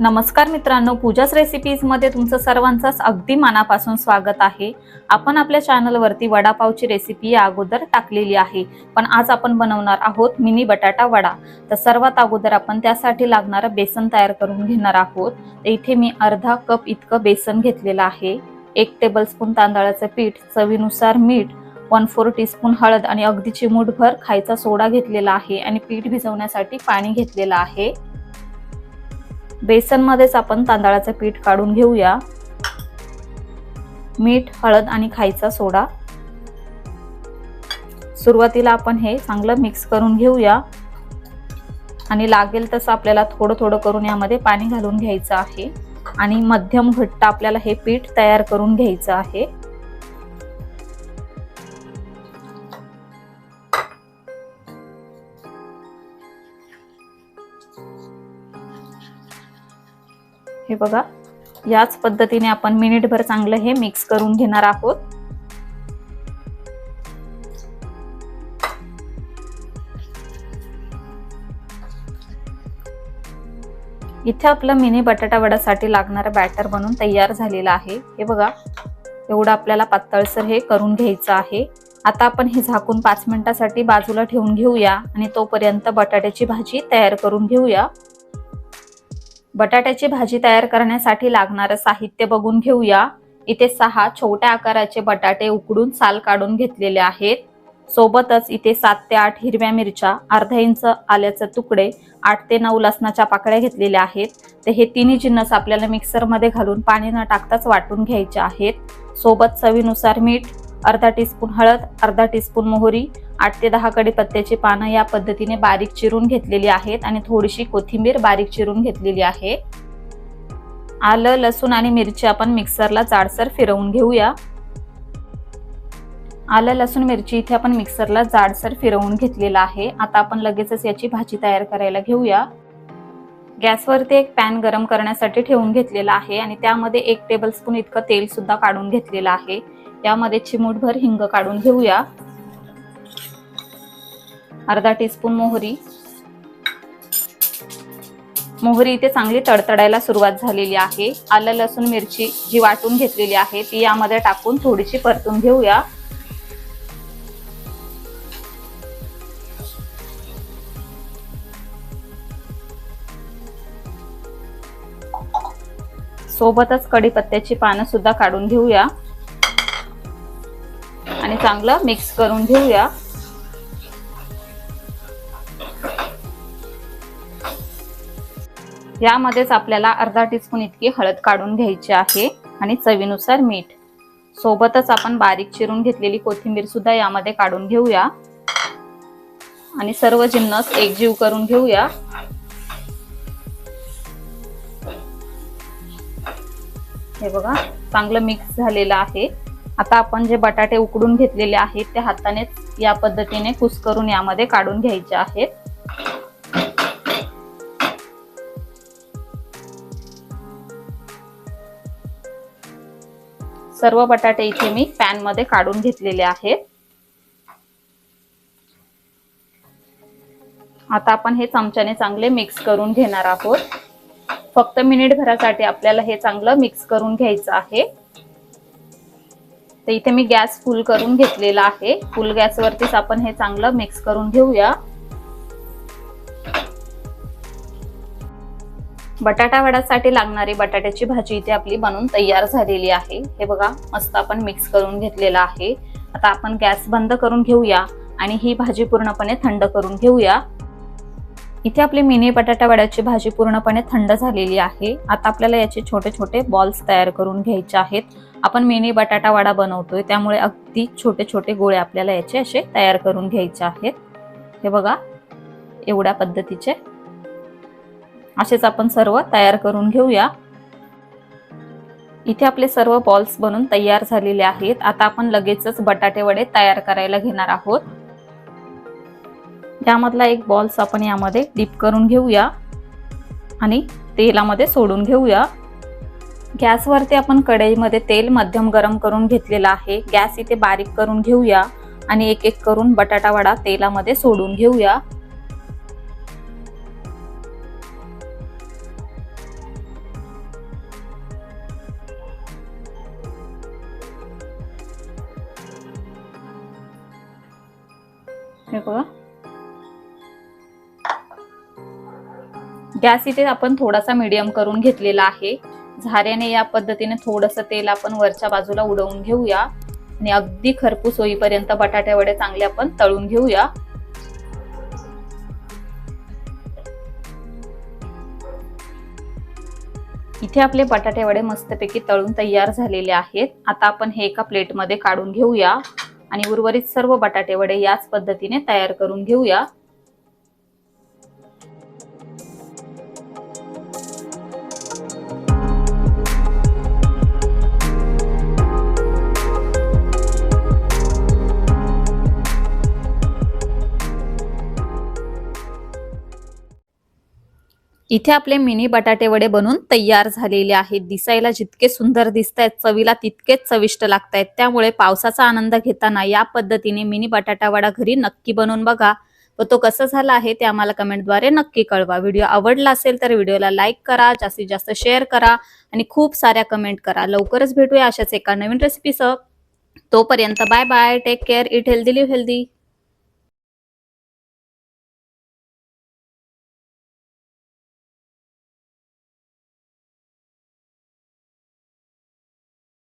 नमस्कार मित्रांनो पूजाच रेसिपीजमध्ये तुमचं सर्वांचंच अगदी मनापासून स्वागत आहे. आपण आपल्या चॅनलवरती वडापावची रेसिपी या अगोदर टाकलेली आहे. पण आज आपण बनवणार आहोत मिनी बटाटा वडा. तर सर्वात अगोदर आपण त्यासाठी लागणारं बेसन तयार करून घेणार आहोत. तर इथे मी अर्धा कप इतकं बेसन घेतलेलं आहे. एक टेबलस्पून तांदळाचं पीठ चवीनुसार मीठ वन फोर टीस्पून हळद आणि अगदी चिमूटभर खायचा सोडा घेतलेला आहे आणि पीठ भिजवण्यासाठी पाणी घेतलेलं आहे. बेसनमध्येच आपण तांदळाचं पीठ काढून घेऊया. मीठ हळद आणि खायचा सोडा. सुरुवातीला आपण हे चांगलं मिक्स करून घेऊया. आणि लागेल तसं आपल्याला थोडं थोडं करून यामध्ये पाणी घालून घ्यायचं आहे. आणि मध्यम घट्ट आपल्याला हे पीठ तयार करून घ्यायचं आहे. हे बघा याच पद्धतीने आपण मिनिटभर चांगलं हे मिक्स करून घेणार आहोत. इथे आपलं मिनी बटाटा वडासाठी लागणारं बॅटर बनून तयार झालेलं आहे. हे बघा एवढं आपल्याला पातळसर हे करून घ्यायचं आहे. आता आपण हे झाकून पाच मिनिटासाठी बाजूला ठेवून घेऊया आणि तोपर्यंत बटाट्याची भाजी तयार करून घेऊया. बटाट्याची भाजी तयार करण्यासाठी लागणारं साहित्य बघून घेऊया. इथे सहा छोट्या आकाराचे बटाटे उकडून साल काढून घेतलेले आहेत. सोबतच इथे सात ते आठ हिरव्या मिरच्या अर्धा इंच आल्याचे तुकडे आठ ते नऊ लसणाच्या पाकळ्या घेतलेल्या आहेत. तर हे तिन्ही जिन्नस आपल्याला मिक्सरमध्ये घालून पाणी न टाकताच वाटून घ्यायचे आहेत. सोबत चवीनुसार मीठ अर्धा टीस्पून हळद अर्धा टीस्पून मोहरी आठ ते दहा कडीपत्त्याची पानं या पद्धतीने बारीक चिरून घेतलेली आहेत आणि थोडीशी कोथिंबीर बारीक चिरून घेतलेली आहे. आलं लसूण आणि मिरची आपण मिक्सरला जाडसर फिरवून घेऊया. आलं लसूण मिरची इथे आपण मिक्सरला जाडसर फिरवून घेतलेला आहे. आता आपण लगेचच याची भाजी तयार करायला घेऊया. गॅसवरती एक पॅन गरम करण्यासाठी ठेवून घेतलेला आहे आणि त्यामध्ये एक टेबलस्पून इतकं तेल सुद्धा काढून घेतलेलं आहे. यामध्ये चिमूटभर हिंग काढून घेऊया. अर्धा टीस्पून मोहरी. मोहरी इथे चांगली तडतडायला सुरुवात झालेली आहे. आलं लसूण मिरची जी वाटून घेतलेली आहे ती यामध्ये टाकून थोडीशी परतून घेऊया. सोबतच कढीपत्त्याची पानं सुद्धा काढून घेऊया. आणि चांगलं मिक्स करून घेऊया. यामध्येच आपल्याला अर्धा टीस्पून इतकी हळद काढून घ्यायची आहे आणि चवीनुसार मीठ. सोबतच आपण बारीक चिरून घेतलेली कोथिंबीर सुद्धा यामध्ये काढून घेऊया. आणि सर्व जिन्नस एकजीव करून घेऊया. हे बघा चांगलं मिक्स झालेलं आहे. आता आपण जे बटाटे उकडून घेतलेले आहेत ते हातानेच या पद्धतीने कुस्करून यामध्ये काढून घ्यायचे आहेत. सर्व बटाटे इथे मी पॅनमध्ये काढून घेतलेले आहेत. आता आपण हे चमच्याने चांगले मिक्स करून घेणार आहोत. फक्त मिनिट भरासाठी आपल्याला हे चांगलं मिक्स करून घ्यायचं आहे. तर इथे मी गॅस फुल करून घेतलेला आहे. फुल गॅसवरतीच आपण हे चांगलं मिक्स करून घेऊया. बटाटा वड्यासाठी लागणारी बटाट्याची भाजी इथे आपली बनवून तयार झालेली आहे. हे बघा मस्त आपण मिक्स करून घेतलेला आहे. आता आपण गॅस बंद करून घेऊया आणि ही भाजी पूर्णपणे थंड करून घेऊया. इथे आपली मिनी बटाटा वड्याची भाजी पूर्णपणे थंड झालेली आहे. आता आपल्याला याचे छोटे छोटे बॉल्स तयार करून घ्यायचे आहेत. आपण मिनी बटाटा वडा बनवतोय त्यामुळे अगदी छोटे छोटे गोळे आपल्याला याचे असे तयार करून घ्यायचे आहेत. हे बघा एवढ्या पद्धतीचे. असेच आपण सर्व तयार करून घेऊया. इथे आपले सर्व बॉल्स बनून तयार झालेले आहेत. आता आपण लगेचच बटाटे वडे तयार करायला घेणार आहोत. त्यामधला एक बॉल्स आपण यामध्ये डीप करून घेऊया. आणि तेलामध्ये सोडून घेऊया. गॅसवरती आपण कढईमध्ये तेल मध्यम गरम करून घेतलेलं आहे. गॅस इथे बारीक करून घेऊया. आणि एक एक करून बटाटा वडा तेलामध्ये सोडून घेऊया. हे बघा. गॅस इथे आपण थोडासा मीडियम करून घेतलेला आहे. झाऱ्याने या पद्धतीने थोडस तेल आपण वरच्या बाजूला उडवून घेऊया. आणि अगदी खरपूस होईपर्यंत बटाटे वडे चांगले आपण तळून घेऊया. इथे आपले बटाटे वडे मस्तपैकी तळून तयार झालेले आहेत. आता आपण हे एका प्लेटमध्ये काढून घेऊया. आणि उर्वरित सर्व बटाटे वडे याच पद्धतीने तयार करून घेऊया. इथे आपले मिनी बटाटे वडे बनून तयार झालेले आहेत. दिसायला जितके सुंदर दिसत आहेत चवीला तितकेच चविष्ट लागत आहेत त्यामुळे पावसाचा आनंद घेताना या पद्धतीने मिनी बटाटा वडा घरी नक्की बनवून बघा. व तो कसं झाला आहे ते आम्हाला कमेंटद्वारे नक्की कळवा. व्हिडिओ आवडला असेल तर व्हिडिओला लाईक करा जास्तीत जास्त शेअर करा आणि खूप साऱ्या कमेंट करा. लवकरच भेटूया अशाच एका नवीन रेसिपीसह तोपर्यंत bye bye take care eat healthy live healthy